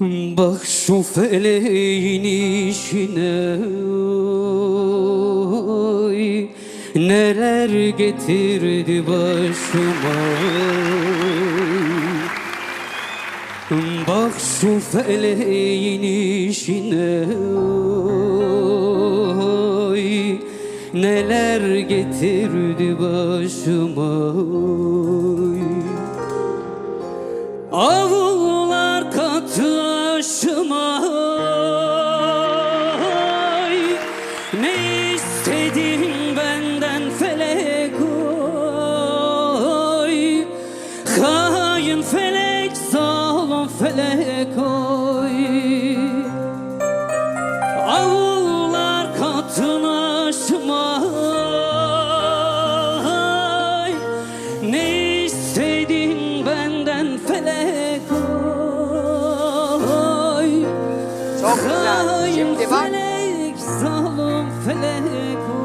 Bak şu feleğin işine oy, Neler getirdi başıma Bak şu feleğin işine oy, Neler getirdi başıma oy. Ne istedin benden felek oy Hain felek zalim felek oy Avullar katına aşma oy. Ne istedin benden felek oy Çok güzel. Şimdi bak. zalim felek